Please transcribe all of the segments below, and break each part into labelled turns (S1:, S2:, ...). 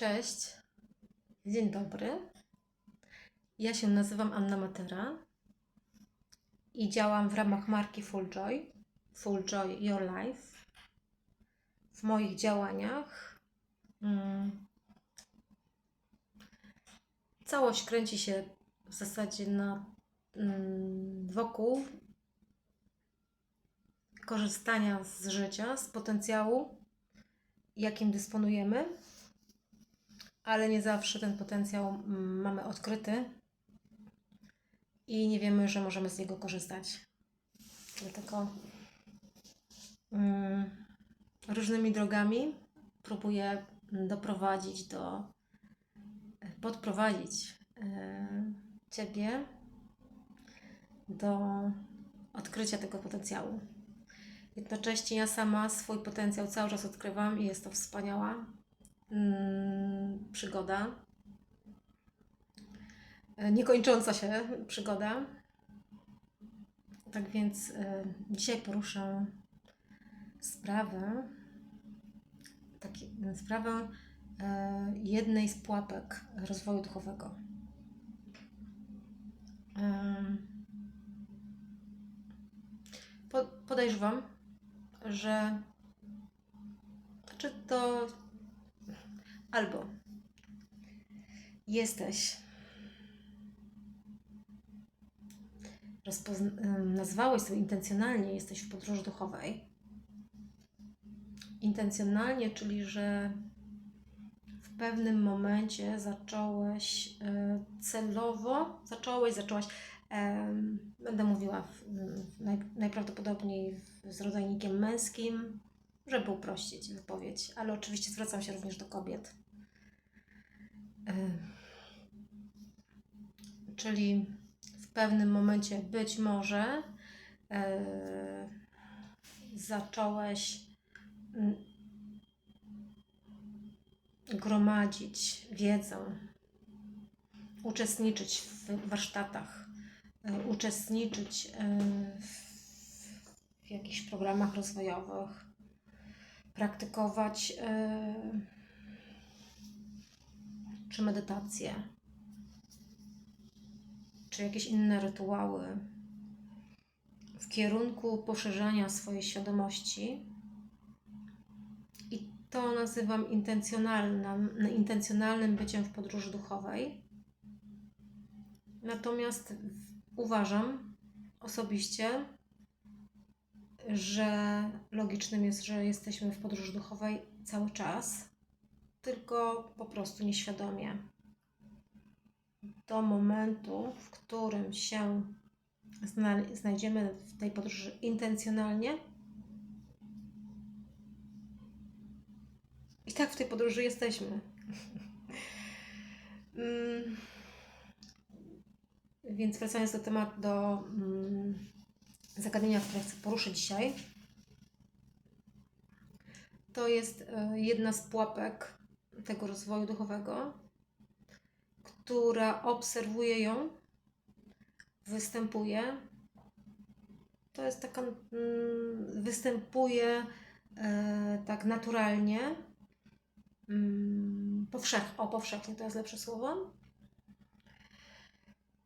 S1: Cześć, dzień dobry. Ja się nazywam Anna Matera i działam w ramach marki Full Joy, Full Joy Your Life. W moich działaniach mm, całość kręci się w zasadzie na, mm, wokół korzystania z życia, z potencjału, jakim dysponujemy ale nie zawsze ten potencjał mm, mamy odkryty i nie wiemy, że możemy z niego korzystać. Dlatego mm, różnymi drogami próbuję doprowadzić do, podprowadzić e, Ciebie do odkrycia tego potencjału. Jednocześnie ja sama swój potencjał cały czas odkrywam i jest to wspaniała przygoda. E, Niekończąca się przygoda. Tak więc e, dzisiaj poruszę sprawę, taki, sprawę e, jednej z pułapek rozwoju duchowego. Podejrzewam, że czy to albo jesteś nazwałeś sobie intencjonalnie jesteś w podróży duchowej. Intencjonalnie, czyli że w pewnym momencie zacząłeś e, celowo, zacząłeś, zaczęłaś, będę mówiła w, w naj, najprawdopodobniej z rodzajnikiem męskim, żeby uprościć wypowiedź, ale oczywiście zwracam się również do kobiet. Czyli w pewnym momencie być może e, zacząłeś mm, gromadzić wiedzę, uczestniczyć w warsztatach, e, uczestniczyć e, w, jakichś programach rozwojowych, praktykować czy medytację, czy jakieś inne rytuały w kierunku poszerzania swojej świadomości. I to nazywam intencjonalnym, intencjonalnym byciem w podróży duchowej. Natomiast uważam osobiście, że logicznym jest, że jesteśmy w podróży duchowej cały czas, tylko po prostu nieświadomie. Do momentu, w którym się zna- znajdziemy w tej podróży intencjonalnie, i tak w tej podróży jesteśmy. Mm. Więc wracając do tematu, do mm, zagadnienia, które chcę poruszyć dzisiaj, to jest e, jedna z pułapek tego rozwoju duchowego, która obserwuje ją, występuje. To jest taka, mm, występuje e, tak naturalnie, mm, powszech, o powszechnie to jest lepsze słowo.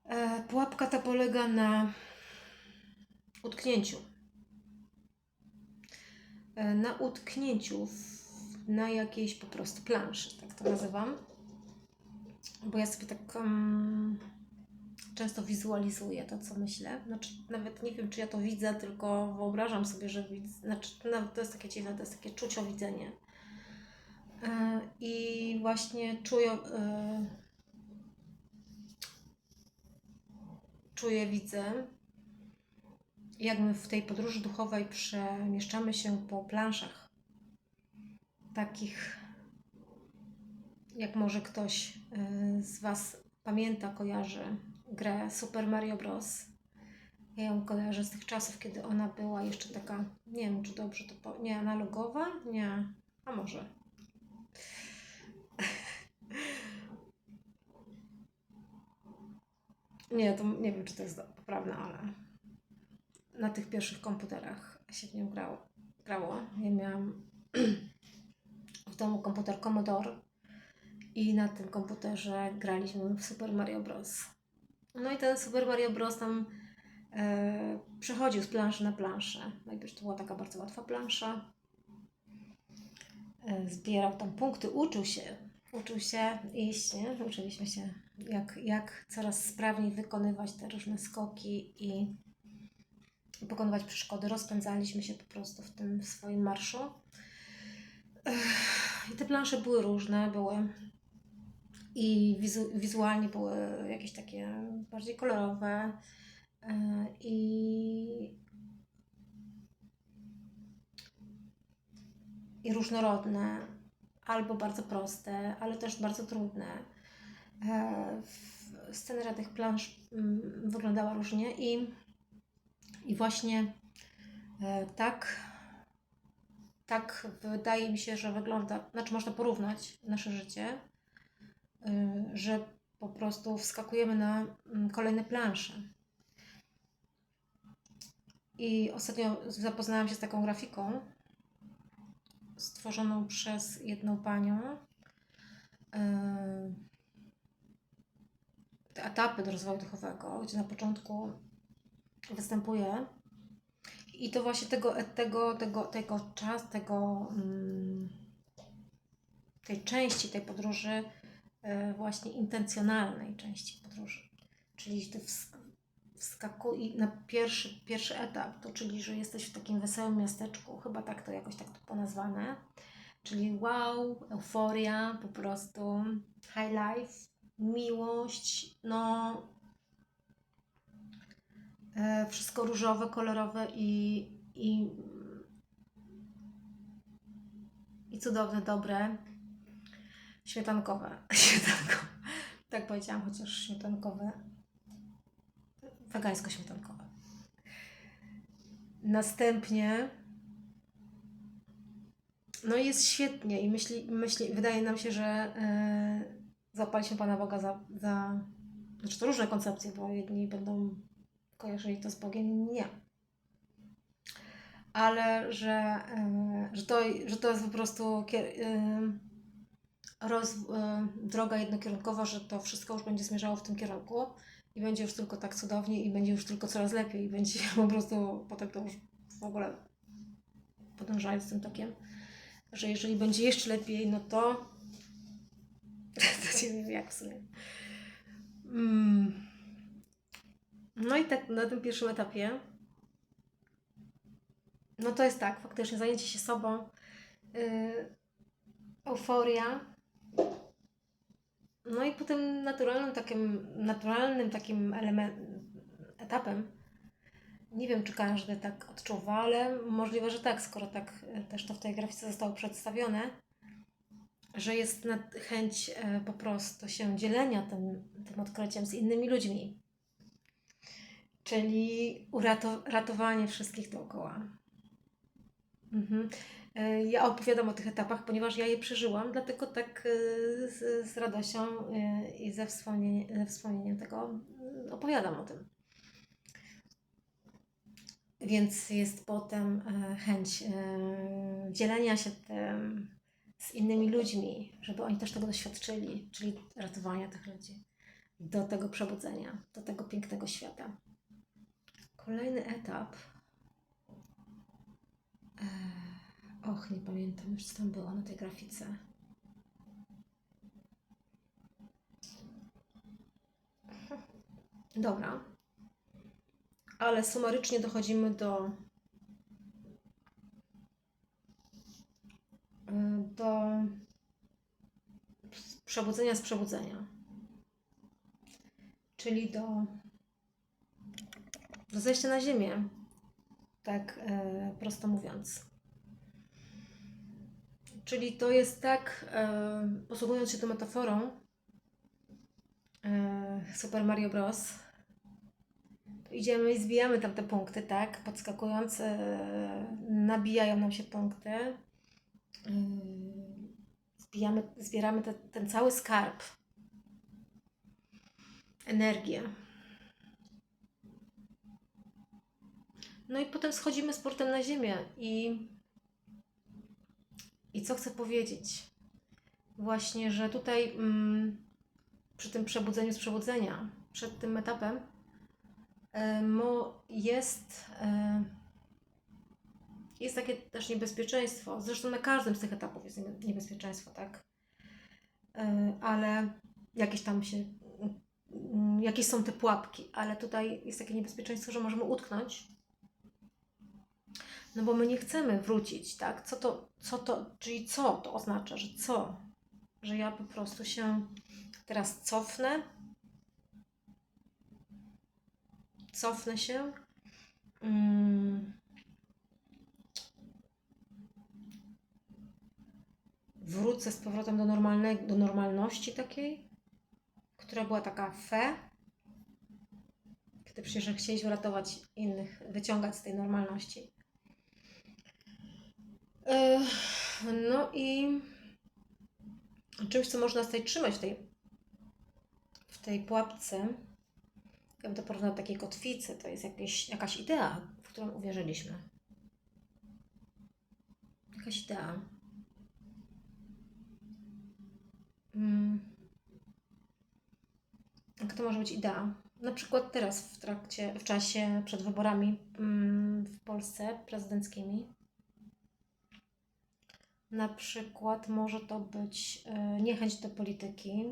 S1: E, Pułapka ta polega na utknięciu. E, Na utknięciu w, na jakiejś po prostu planszy, tak to nazywam. Bo ja sobie tak um, często wizualizuję to, co myślę. Znaczy, nawet nie wiem, czy ja to widzę, tylko wyobrażam sobie, że widzę. Znaczy, to jest takie dziwne, to jest takie czuciowidzenie. E, I właśnie czuję. E, czuję, widzę, jak my w tej podróży duchowej przemieszczamy się po planszach. Takich, jak może ktoś y, z Was pamięta, kojarzy grę Super Mario Bros. Ja ją kojarzę z tych czasów, kiedy ona była jeszcze taka, nie wiem czy dobrze to po, nie analogowa, nie, a może. Nie, to nie wiem, czy to jest poprawne, ale na tych pierwszych komputerach się w nią grało. grało. Ja miałam w domu komputer Commodore I na tym komputerze graliśmy w Super Mario Bros. No i ten Super Mario Bros. tam e, przechodził z planszy na planszę. Najpierw to była taka bardzo łatwa plansza. E, zbierał tam punkty, uczył się. Uczył się iść, nie? Uczyliśmy się, jak, jak coraz sprawniej wykonywać te różne skoki i pokonywać przeszkody. Rozpędzaliśmy się po prostu w tym swoim marszu. I te plansze były różne, były i wizu, wizualnie były jakieś takie bardziej kolorowe e, i, i różnorodne, albo bardzo proste, ale też bardzo trudne. E, Scenera tych plansz mm, wyglądała różnie i, i właśnie e, tak, tak wydaje mi się, że wygląda, znaczy można porównać nasze życie, y, że po prostu wskakujemy na mm, kolejne plansze. I ostatnio zapoznałam się z taką grafiką stworzoną przez jedną panią. Y, Te etapy do rozwoju duchowego, gdzie na początku występuje i to właśnie tego, tego, tego, tego czas, tego, mm, tej części tej podróży, e, właśnie intencjonalnej części podróży. Czyli ty ws- wskakuj na pierwszy, pierwszy etap, to czyli, że jesteś w takim wesołym miasteczku, chyba tak to jakoś tak to ponazwane, czyli wow, euforia, po prostu high life, miłość, no wszystko różowe, kolorowe i, i, i cudowne, dobre, śmietankowe. śmietankowe. Tak powiedziałam, chociaż śmietankowe, wegańsko-śmietankowe. Następnie no jest świetnie i myśli, myśli, wydaje nam się, że e, zapaliśmy Pana Boga za, za... Znaczy to różne koncepcje, bo jedni będą kojarzyli to z Bogiem, nie. Ale że, e, że, to, że to jest po prostu e, roz, e, droga jednokierunkowa, że to wszystko już będzie zmierzało w tym kierunku i będzie już tylko tak cudownie i będzie już tylko coraz lepiej i będzie po prostu potem to już w ogóle podążając tym tokiem, że jeżeli będzie jeszcze lepiej, no to to nie wiem jak w sumie. Mm. No i tak na tym pierwszym etapie no to jest tak, faktycznie zajęcie się sobą, yy, euforia. No i potem naturalnym takim, naturalnym takim etapem, nie wiem czy każdy tak odczuwa, ale możliwe, że tak, skoro tak e, też to w tej grafice zostało przedstawione, że jest chęć e, po prostu się dzielenia tym, tym odkryciem z innymi ludźmi. Czyli urato- ratowanie wszystkich dookoła. Mhm. E, Ja opowiadam o tych etapach, ponieważ ja je przeżyłam, dlatego tak e, z, z radością e, i ze, wspomnienie, ze wspomnieniem tego opowiadam o tym. Więc jest potem chęć dzielenia się tym z innymi ludźmi, żeby oni też tego doświadczyli, czyli ratowania tych ludzi do tego przebudzenia, do tego pięknego świata. Kolejny etap. E, och, nie pamiętam już, co tam było na tej grafice. Dobra. Ale sumarycznie dochodzimy do y, do przebudzenia z przebudzenia. Czyli do, do zejścia na ziemię. Tak e, prosto mówiąc. Czyli to jest tak, e, posługując się tą metaforą e, Super Mario Bros. Idziemy i zbijamy tam te punkty, tak? Podskakując, e, nabijają nam się punkty. E, zbijamy, zbieramy te, ten cały skarb. Energię. No i potem schodzimy z portem na ziemię i, i co chcę powiedzieć? właśnie, że tutaj mm, przy tym przebudzeniu z przebudzenia, przed tym etapem, e, jest, e, jest takie też niebezpieczeństwo. Zresztą na każdym z tych etapów jest niebe- niebezpieczeństwo, tak? E, ale jakieś tam się, mm, jakieś są te pułapki, ale tutaj jest takie niebezpieczeństwo, że możemy utknąć. No bo my nie chcemy wrócić, tak? Co to, co to, czyli co to oznacza, że co? Że ja po prostu się teraz cofnę, cofnę się, mm, wrócę z powrotem do, normalnej, do normalności takiej, która była taka fe, kiedy przecież chcieliśmy ratować innych, wyciągać z tej normalności. No i czymś, co można tutaj trzymać w tej, w tej pułapce, ja bym to porównał do takiej kotwicy, to jest jakieś, jakaś idea, w którą uwierzyliśmy. Jakaś idea. Mm. Jak to może być idea? Na przykład teraz w trakcie, w czasie przed wyborami mm, w Polsce prezydenckimi. Na przykład może to być e, niechęć do polityki,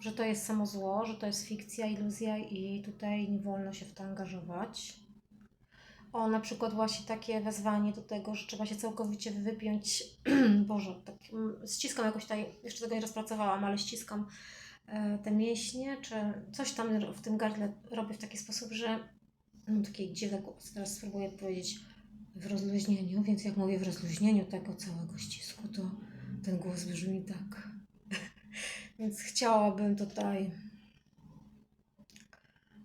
S1: że to jest samo zło, że to jest fikcja, iluzja i tutaj nie wolno się w to angażować. O, na przykład właśnie takie wezwanie do tego, że trzeba się całkowicie wypiąć. Boże, tak, mm, ściskam jakoś tutaj, jeszcze tego nie rozpracowałam, ale ściskam e, te mięśnie, czy coś tam w tym gardle robię w taki sposób, że mam taki dziwny głos. Teraz spróbuję powiedzieć w rozluźnieniu, więc jak mówię w rozluźnieniu tego całego ścisku, to ten głos brzmi tak. więc chciałabym tutaj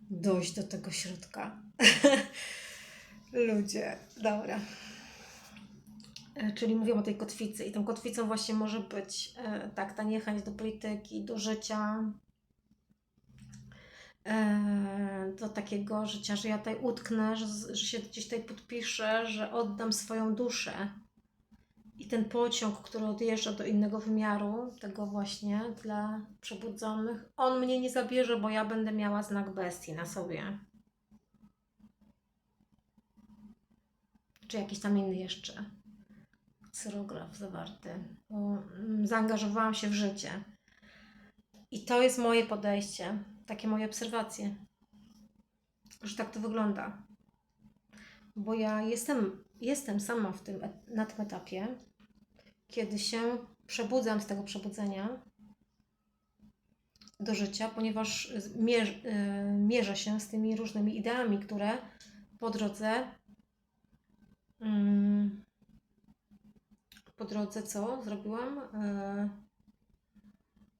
S1: dojść do tego środka. Ludzie, dobra. E, Czyli mówię o tej kotwicy i tą kotwicą właśnie może być e, tak, ta niechęć do polityki, do życia, do takiego życia, że ja tutaj utknę, że, że się gdzieś tutaj podpiszę, że oddam swoją duszę. I ten pociąg, który odjeżdża do innego wymiaru, tego właśnie dla przebudzonych, on mnie nie zabierze, bo ja będę miała znak bestii na sobie. Czy jakiś tam inny jeszcze cyrograf zawarty, bo mm, zaangażowałam się w życie. I to jest moje podejście, takie moje obserwacje, że tak to wygląda. Bo ja jestem, jestem sama w tym, na tym etapie, kiedy się przebudzam z tego przebudzenia do życia, ponieważ mierz, y, mierzę się z tymi różnymi ideami, które po drodze mm, po drodze co zrobiłam? E,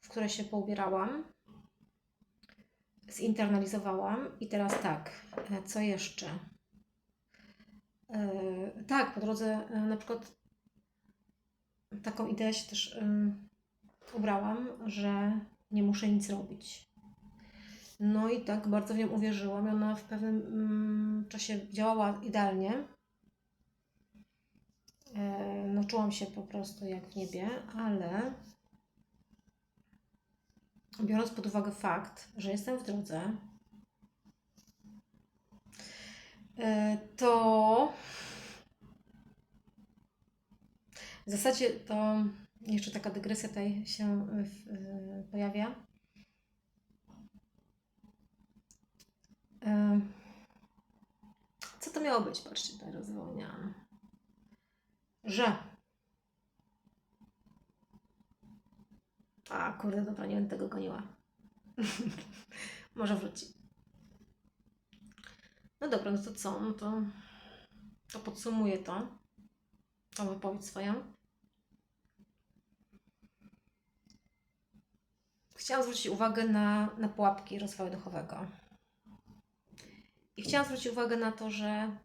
S1: w które się poubierałam, zinternalizowałam i teraz tak, e, co jeszcze? E, Tak, po drodze e, na przykład taką ideę się też ubrałam, że nie muszę nic robić. No i tak bardzo w nią uwierzyłam i ona w pewnym mm, czasie działała idealnie. No, czułam się po prostu jak w niebie, ale biorąc pod uwagę fakt, że jestem w drodze, e, to w zasadzie to jeszcze taka dygresja tutaj się w, e, pojawia. E, Co to miało być? Patrzcie, tutaj rozwolniałam. Że. A kurde, dobra, nie będę tego goniła. Może wróci. No dobra, no to co? No to, to podsumuję to. Tą wypowiedź swoją. Chciałam zwrócić uwagę na, na pułapki rozwoju duchowego. I chciałam zwrócić uwagę na to, że,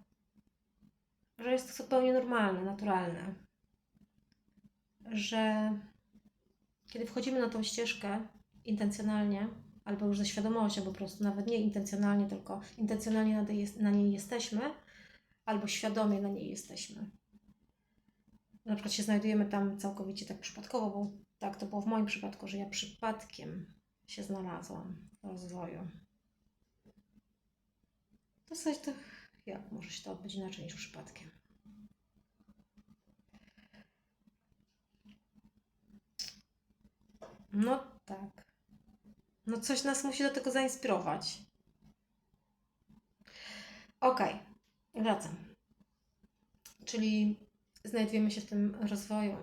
S1: że jest to zupełnie normalne, naturalne. Że kiedy wchodzimy na tą ścieżkę intencjonalnie, albo już ze świadomością po prostu, nawet nie intencjonalnie, tylko intencjonalnie na, niej jesteśmy, albo świadomie na niej jesteśmy. na przykład się znajdujemy tam całkowicie tak przypadkowo, bo tak to było w moim przypadku, że ja przypadkiem się znalazłam w rozwoju. To coś to jak może się to odbyć inaczej niż przypadkiem? No tak. No coś nas musi do tego zainspirować. Okej, wracam. Czyli znajdujemy się w tym rozwoju,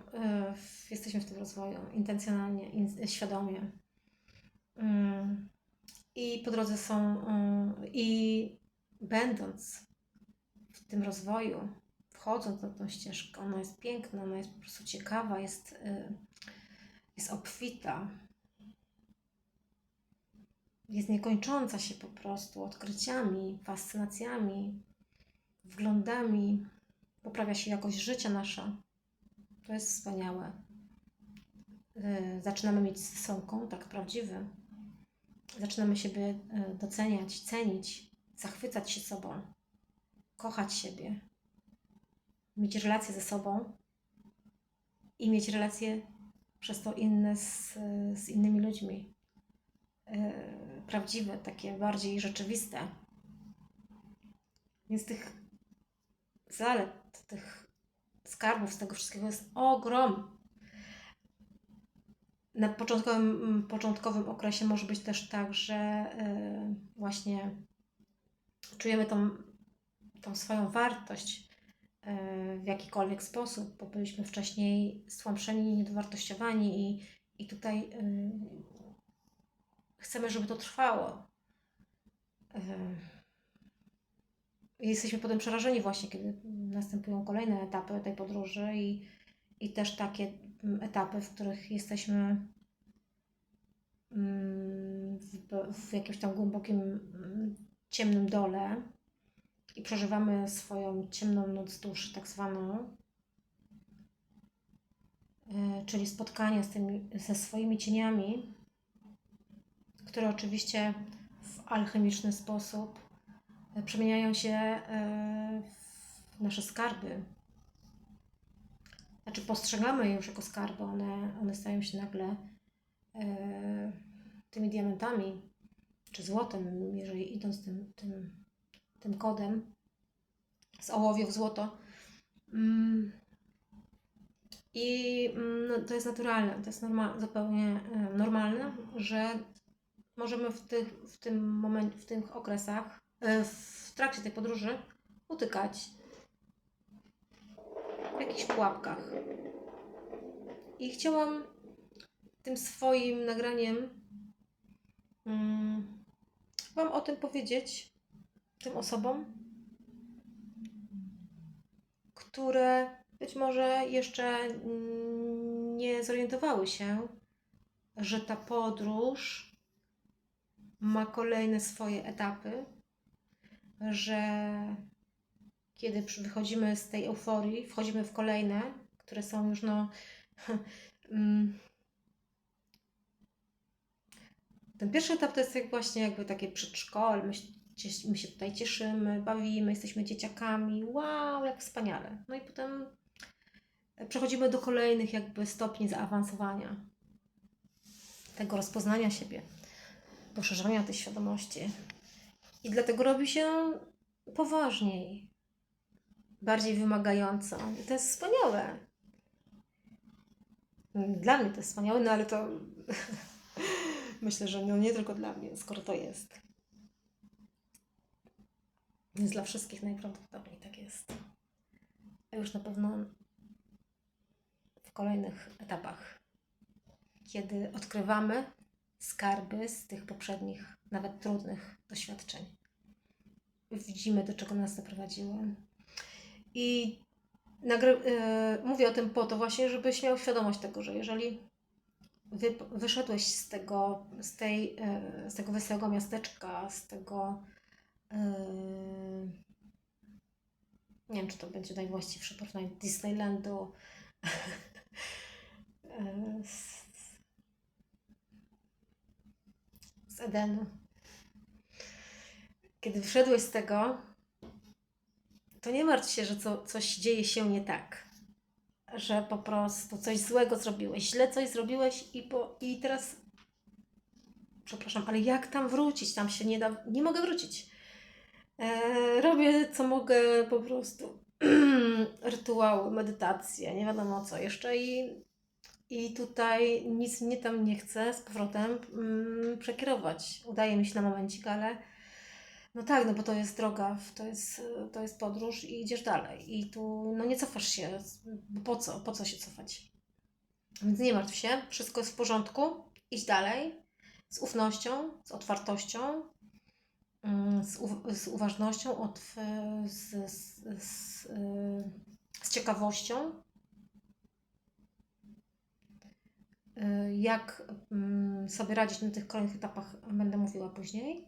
S1: w- jesteśmy w tym rozwoju intencjonalnie, in, świadomie. Mm. I po drodze są, y, i będąc w tym rozwoju, wchodząc na tą ścieżkę, ona jest piękna, ona jest po prostu ciekawa, jest, y, jest obfita, jest niekończąca się po prostu odkryciami, fascynacjami, wglądami, poprawia się jakość życia nasza. To jest wspaniałe. Y, Zaczynamy mieć ze sobą kontakt prawdziwy. Zaczynamy siebie y, doceniać, cenić, zachwycać się sobą, kochać siebie, mieć relacje ze sobą i mieć relacje przez to inne z, z innymi ludźmi. Y, Prawdziwe, takie bardziej rzeczywiste. Więc tych zalet, tych skarbów z tego wszystkiego jest ogrom. Na początkowym, początkowym okresie może być też tak, że y, właśnie czujemy tą, tą swoją wartość w jakikolwiek sposób, bo byliśmy wcześniej stłamszeni, niedowartościowani i, i tutaj y, chcemy, żeby to trwało. I Jesteśmy potem przerażeni właśnie, kiedy następują kolejne etapy tej podróży i, i też takie mm, etapy, w których jesteśmy mm, w, w jakimś tam głębokim, mm, ciemnym dole i przeżywamy swoją ciemną noc duszy, tak zwaną, E, czyli spotkanie z tymi, ze swoimi cieniami, które oczywiście w alchemiczny sposób e, przemieniają się e, w nasze skarby. Znaczy postrzegamy je już jako skarby, one, one stają się nagle tymi diamentami, czy złotem, jeżeli idąc tym, tym, tym kodem z ołowiu w złoto. Mm. I mm, no, to jest naturalne, to jest norma- zupełnie normalne, że możemy w tych, w tym momencie, w tych okresach, e, w trakcie tej podróży utykać w jakichś pułapkach. I chciałam tym swoim nagraniem mm, Wam o tym powiedzieć, tym osobom, które być może jeszcze nie zorientowały się, że ta podróż ma kolejne swoje etapy, że kiedy wychodzimy z tej euforii, wchodzimy w kolejne, które są już no. mm, Ten pierwszy etap to jest jak właśnie jakby takie przedszkole. My się tutaj cieszymy, bawimy, jesteśmy dzieciakami. Wow, jak wspaniale. No i potem przechodzimy do kolejnych jakby stopni zaawansowania. Tego rozpoznania siebie, poszerzania tej świadomości. I dlatego robi się poważniej, bardziej wymagająco. I to jest wspaniałe. Dla mnie to jest wspaniałe, no ale to myślę, że no nie tylko dla mnie, skoro to jest. Więc dla wszystkich najprawdopodobniej tak jest. A już na pewno w kolejnych etapach, kiedy odkrywamy skarby z tych poprzednich, nawet trudnych doświadczeń. Widzimy, do czego nas doprowadziło. I nagry- e, mówię o tym po to właśnie, żebyś miał świadomość tego, że jeżeli wy, wyszedłeś z tego, z, tej, e, z tego wesołego miasteczka, z tego nie wiem, czy to będzie najwłaściwsze porównanie Disneylandu e, z, z Edenu. Kiedy wyszedłeś z tego, to nie martw się, że co, coś dzieje się nie tak. że po prostu coś złego zrobiłeś, źle coś zrobiłeś i, po, i teraz przepraszam, ale jak tam wrócić? Tam się nie da, nie mogę wrócić. E, robię co mogę po prostu. Rytuały, medytacje, nie wiadomo co jeszcze i, i tutaj nic mnie tam nie chce z powrotem mm, przekierować. Udaje mi się na momencik, ale no tak, no bo to jest droga, to jest, to jest podróż i idziesz dalej. I tu no nie cofasz się, po co? Po co się cofać? Więc nie martw się, wszystko jest w porządku, idź dalej z ufnością, z otwartością, z, u- z uważnością, od, z, z, z, y, z ciekawością. Y, Jak mm, sobie radzić na tych kolejnych etapach, będę mówiła później.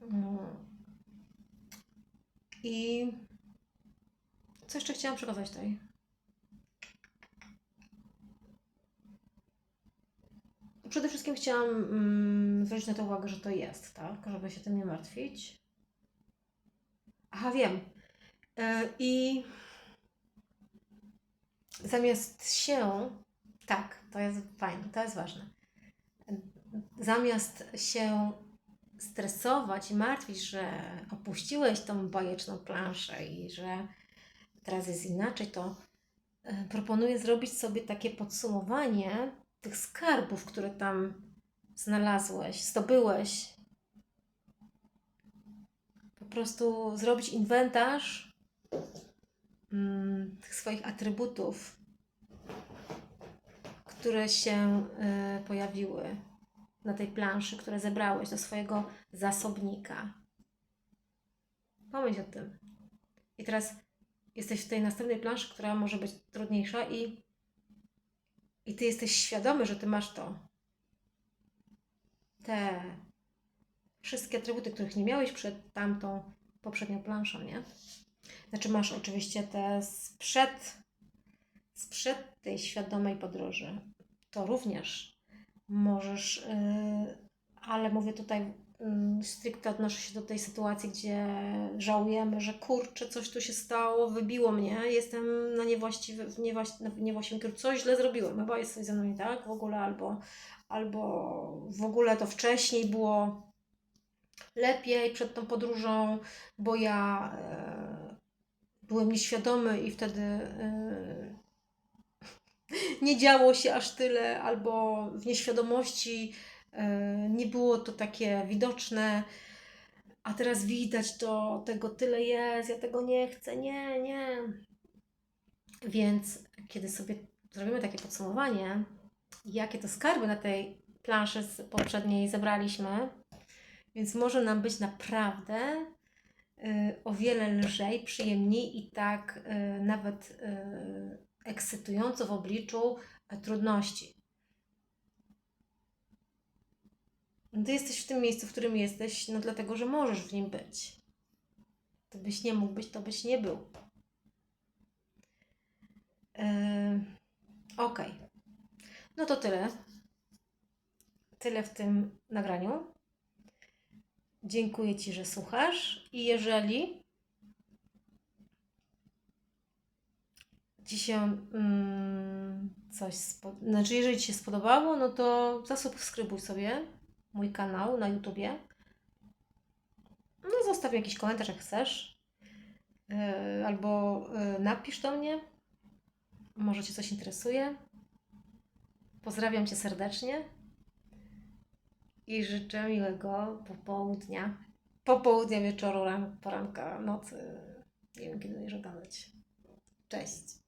S1: Mm. I co jeszcze chciałam przekazać tutaj? Przede wszystkim chciałam mm, zwrócić na to uwagę, że to jest, tak? Żeby się tym nie martwić. Aha, wiem. E, I zamiast się, tak, to jest fajne, to jest ważne. Zamiast się stresować i martwić, że opuściłeś tą bajeczną planszę i że teraz jest inaczej, to e, proponuję zrobić sobie takie podsumowanie tych skarbów, które tam znalazłeś, zdobyłeś. Po prostu zrobić inwentarz mm, tych swoich atrybutów, które się y, pojawiły na tej planszy, które zebrałeś do swojego zasobnika. Pomyśl o tym. I teraz jesteś w tej następnej planszy, która może być trudniejsza i, i ty jesteś świadomy, że ty masz to. Te wszystkie atrybuty, których nie miałeś przed tamtą poprzednią planszą, nie? Znaczy masz oczywiście te sprzed, sprzed tej świadomej podróży. To również możesz, yy, ale mówię tutaj stricte odnoszę się do tej sytuacji, gdzie żałujemy, że kurczę, coś tu się stało, wybiło mnie, jestem na niewłaściwy, w kierunku, coś źle zrobiłem, chyba jest coś ze mną nie tak w ogóle, albo, albo w ogóle to wcześniej było lepiej przed tą podróżą, bo ja e, byłem nieświadomy i wtedy e, nie działo się aż tyle, albo w nieświadomości nie było to takie widoczne, a teraz widać to, tego tyle jest, ja tego nie chcę, nie, nie. Więc kiedy sobie zrobimy takie podsumowanie, jakie to skarby na tej planszy z poprzedniej zebraliśmy, więc może nam być naprawdę y, o wiele lżej, przyjemniej i tak y, nawet y, ekscytująco w obliczu e, trudności. Ty jesteś w tym miejscu, w którym jesteś, no dlatego, że możesz w nim być. Gdybyś nie mógł być, to byś nie był. Yy, ok. No to tyle. Tyle w tym nagraniu. Dziękuję Ci, że słuchasz. I jeżeli Ci się mm, coś spo... znaczy jeżeli Ci się spodobało, no to zasubskrybuj sobie mój kanał na YouTubie. No zostaw jakiś komentarz jak chcesz. Yy, albo yy, napisz do mnie. Może Cię coś interesuje. Pozdrawiam Cię serdecznie i życzę miłego popołudnia. Popołudnia, wieczoru, ran, poranka, nocy. Nie wiem, kiedy już oglądać. Cześć.